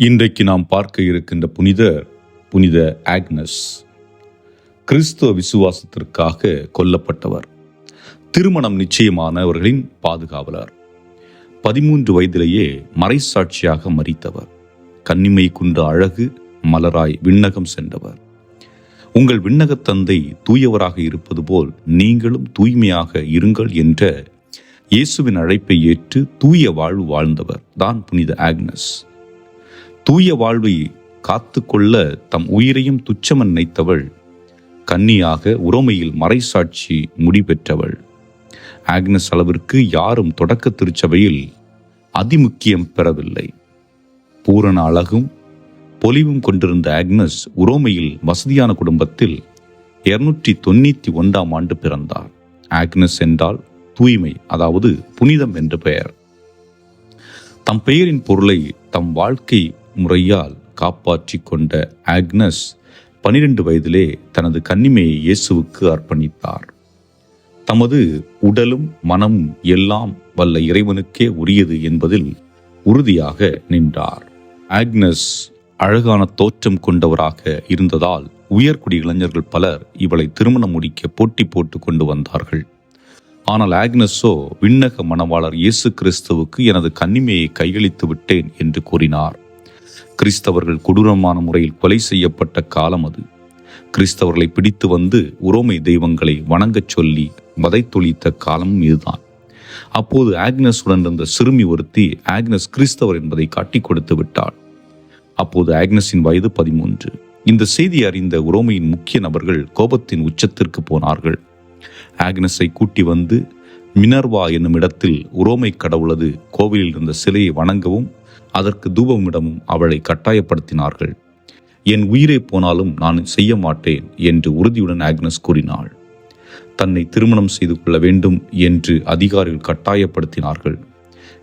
இன்றைக்கு நாம் பார்க்க இருக்கின்ற புனிதர் புனித ஆக்னஸ் கிறிஸ்துவ விசுவாசத்திற்காக கொல்லப்பட்டவர் திருமணம் நிச்சயமானவர்களின் பாதுகாவலர் பதிமூன்று வயதிலேயே மறைசாட்சியாக மறித்தவர் கன்னிமை குன்ற அழகு மலராய் விண்ணகம் சென்றவர். உங்கள் விண்ணகத் தந்தை தூயவராக இருப்பது போல் நீங்களும் தூய்மையாக இருங்கள் என்ற இயேசுவின் அழைப்பை ஏற்று தூய வாழ்வு வாழ்ந்தவர் தான் புனித ஆக்னஸ். தூய வாழ்வை காத்து கொள்ள தம் உயிரையும் துச்சமன் நினைத்தவள். கன்னியாக உரோமையில் மறைசாட்சி முடிபெற்றவள். ஆக்னஸ் அளவிற்கு யாரும் தொடக்க திருச்சபையில் அதிமுக்கியம் பெறவில்லை. பூரண அழகும் பொலிவும் கொண்டிருந்த ஆக்னஸ் உரோமையில் வசதியான குடும்பத்தில் இருநூற்றி தொண்ணூற்றி ஒன்றாம் ஆண்டு பிறந்தார். ஆக்னஸ் என்றால் தூய்மை அதாவது புனிதம் என்று பெயர். தம் பெயரின் பொருளை தம் வாழ்க்கை முறையால் காப்பாற்றி கொண்ட ஆக்னஸ் பனிரெண்டு வயதிலே தனது கன்னிமையை இயேசுவுக்கு அர்ப்பணித்தார். தமது உடலும் மனமும் எல்லாம் வல்ல இறைவனுக்கே உரியது என்பதில் உறுதியாக நின்றார். ஆக்னஸ் அழகான தோற்றம் கொண்டவராக இருந்ததால் உயர்குடி இளைஞர்கள் பலர் இவளை திருமணம் முடிக்க போட்டி போட்டு கொண்டு வந்தார்கள். ஆனால் ஆக்னஸோ விண்ணக மணவாளர் இயேசு கிறிஸ்துவுக்கு எனது கன்னிமையை கையளித்து விட்டேன் என்று கூறினார். கிறிஸ்தவர்கள் கொடூரமான முறையில் கொலை செய்யப்பட்ட காலம் அது. கிறிஸ்தவர்களை பிடித்து வந்து உரோமை தெய்வங்களை வணங்கச் சொல்லி வதைத்தொழித்த காலமும் இதுதான். அப்போது ஆக்னஸுடன் இருந்த சிறுமி ஒருத்தி ஆக்னஸ் கிறிஸ்தவர் என்பதை காட்டிக் கொடுத்து விட்டாள். அப்போது ஆக்னஸின் வயது பதிமூன்று. இந்த செய்தி அறிந்த உரோமையின் முக்கிய நபர்கள் கோபத்தின் உச்சத்திற்கு போனார்கள். ஆக்னஸை கூட்டி வந்து மினர்வா என்னும் இடத்தில் உரோமை கடவுளது கோவிலில் இருந்த சிலையை வணங்கவும் அதற்கு தூபமிடமும் அவளை கட்டாயப்படுத்தினார்கள். என் உயிரே போனாலும் நான் செய்ய மாட்டேன் என்று உறுதியுடன் ஆக்னஸ் கூறினாள். தன்னை திருமணம் செய்து கொள்ள வேண்டும் என்று அதிகாரிகள் கட்டாயப்படுத்தினார்கள்.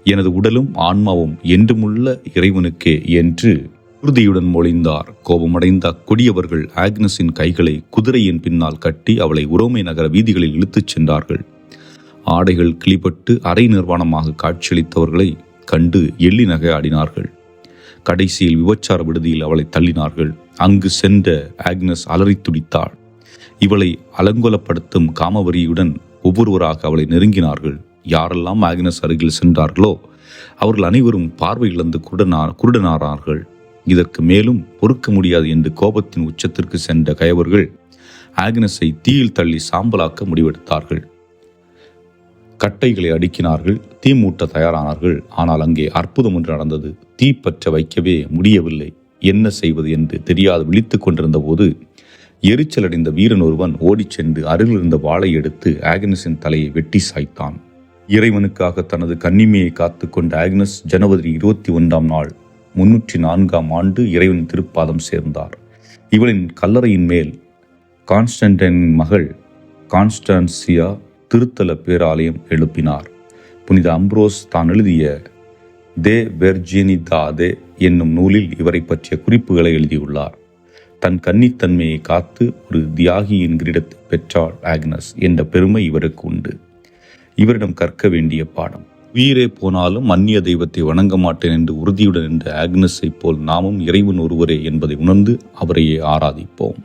எனது உடலும் ஆன்மாவும் என்றுமுள்ள இறைவனுக்கே என்று உறுதியுடன் மொழிந்தார். கோபமடைந்த அக்கொடியவர்கள் ஆக்னஸின் கைகளை குதிரையின் பின்னால் கட்டி அவளை உரோமை நகர வீதிகளில் இழுத்துச் சென்றார்கள். ஆடைகள் கிளிபட்டு அரை நிர்வாணமாக காட்சியளித்தவர்களை கண்டு எள்ளி நகை ஆடினார்கள். கடைசியில் விபச்சார விடுதியில் அவளை தள்ளினார்கள். அங்கு சென்ற ஆக்னஸ் அலறி துடித்தாள். இவளை அலங்கோலப்படுத்தும் காமவரியுடன் ஒவ்வொருவராக அவளை நெருங்கினார்கள். யாரெல்லாம் ஆக்னஸ் அருகில் சென்றார்களோ அவர்கள் அனைவரும் பார்வை இழந்து குருடனா குருடனானார்கள். இதற்கு மேலும் பொறுக்க முடியாது என்று கோபத்தின் உச்சத்திற்கு சென்ற கயவர்கள் ஆக்னஸை தீயில் தள்ளி சாம்பலாக்க முடிவெடுத்தார்கள். கட்டைகளை அடுக்கினார்கள். தீ மூட்ட தயாரானார்கள். ஆனால் அங்கே அற்புதம் ஒன்று நடந்தது. தீ பற்ற வைக்கவே முடியவில்லை. என்ன செய்வது என்று தெரியாது விழித்து கொண்டிருந்த போது எரிச்சலடைந்த வீரன் ஒருவன் ஓடிச் சென்று அருகில் இருந்த வாளை எடுத்து ஆக்னஸின் தலையை வெட்டி சாய்த்தான். இறைவனுக்காக தனது கன்னிமையை காத்து கொண்ட ஆக்னஸ் ஜனவரி இருபத்தி ஒன்றாம் நாள் முன்னூற்றி நான்காம் ஆண்டு இறைவன் திருப்பாதம் சேர்ந்தார். இவளின் கல்லறையின் மேல் கான்ஸ்டன்டைனின் மகள் கான்ஸ்டான்சியா திருத்தல பேராலயம் எழுப்பினார். புனித அம்ப்ரோஸ் தான் எழுதிய தே வெர்ஜினிதாதே என்னும் நூலில் இவரை பற்றிய குறிப்புகளை எழுதியுள்ளார். தன் கன்னித்தன்மையை காத்து ஒரு தியாகியின் கிரீடத்தை பெற்றாள் ஆக்னஸ் என்ற பெருமை இவருக்கு உண்டு. இவரிடம் கற்க வேண்டிய பாடம் உயிரே போனாலும் அந்நிய தெய்வத்தை வணங்க மாட்டேன் என்று உறுதியுடன் நின்ற ஆக்னஸை போல் நாமும் இறைவன் ஒருவரே என்பதை உணர்ந்து அவரையே ஆராதிப்போம்.